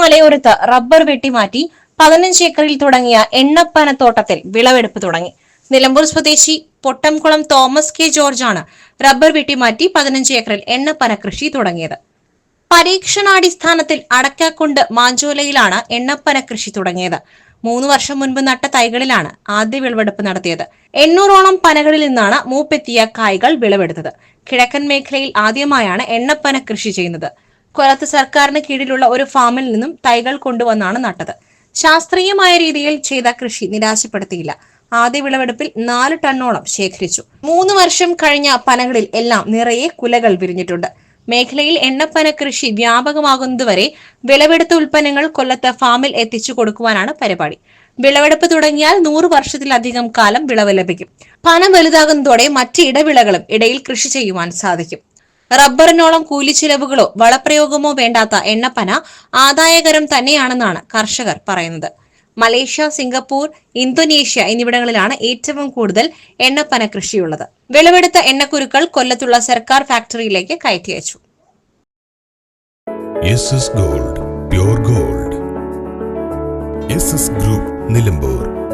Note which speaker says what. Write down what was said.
Speaker 1: മലയോരത്ത് rubber വെട്ടിമാറ്റി പതിനഞ്ച് ഏക്കറിൽ തുടങ്ങിയ എണ്ണപ്പനത്തോട്ടത്തിൽ വിളവെടുപ്പ് തുടങ്ങി. നിലമ്പൂർ സ്വദേശി പൊട്ടംകുളം തോമസ് കെ ജോർജ് ആണ് റബ്ബർ വെട്ടിമാറ്റി പതിനഞ്ച് ഏക്കറിൽ എണ്ണപ്പന കൃഷി തുടങ്ങിയത്. പരീക്ഷണാടിസ്ഥാനത്തിൽ അടക്കാക്കുണ്ട് മാഞ്ചോലയിലാണ് എണ്ണപ്പന കൃഷി തുടങ്ങിയത്. മൂന്ന് വർഷം മുൻപ് നട്ട തൈകളിലാണ് ആദ്യ വിളവെടുപ്പ് നടത്തിയത്. എണ്ണൂറോളം പനകളിൽ നിന്നാണ് മൂപ്പെത്തിയ കായ്കൾ വിളവെടുത്തത്. കിഴക്കൻ മേഖലയിൽ ആദ്യമായാണ് എണ്ണപ്പന കൃഷി ചെയ്യുന്നത്. കൊല്ലത്ത് സർക്കാരിന് കീഴിലുള്ള ഒരു ഫാമിൽ നിന്നും തൈകൾ കൊണ്ടുവന്നാണ് നട്ടത്. ശാസ്ത്രീയമായ രീതിയിൽ ചെയ്ത കൃഷി നിരാശപ്പെടുത്തിയില്ല. ആദ്യ വിളവെടുപ്പിൽ നാല് ടണ്ണോളം ശേഖരിച്ചു. മൂന്ന് വർഷം കഴിഞ്ഞ പനകളിൽ എല്ലാം നിറയെ കുലകൾ വിരിഞ്ഞിട്ടുണ്ട്. മേഖലയിൽ എണ്ണപ്പന കൃഷി വ്യാപകമാകുന്നതുവരെ വിളവെടുത്ത ഉൽപ്പന്നങ്ങൾ കൊല്ലത്ത് ഫാമിൽ എത്തിച്ചു കൊടുക്കുവാനാണ് പരിപാടി. വിളവെടുപ്പ് തുടങ്ങിയാൽ നൂറ് വർഷത്തിലധികം കാലം വിളവ് ലഭിക്കും. പനം വലുതാകുന്നതോടെ മറ്റ് ഇടവിളകളും ഇടയിൽ കൃഷി ചെയ്യുവാൻ സാധിക്കും. റബ്ബറിനോളം കൂലിച്ചിലവുകളോ വളപ്രയോഗമോ വേണ്ടാത്ത എണ്ണപ്പന ആദായകരം തന്നെയാണെന്നാണ് കർഷകർ പറയുന്നത്. മലേഷ്യ സിംഗപ്പൂർ ഇന്തോനേഷ്യ എന്നിവിടങ്ങളിലാണ് ഏറ്റവും കൂടുതൽ എണ്ണപ്പന കൃഷിയുള്ളത്. വിളവെടുത്ത എണ്ണക്കുരുക്കൾ കൊല്ലത്തുള്ള സർക്കാർ ഫാക്ടറിയിലേക്ക് കയറ്റി അയച്ചു
Speaker 2: ഗോൾഡ് ഗോൾഡ്. ഗ്രൂപ്പ് നിലമ്പൂർ.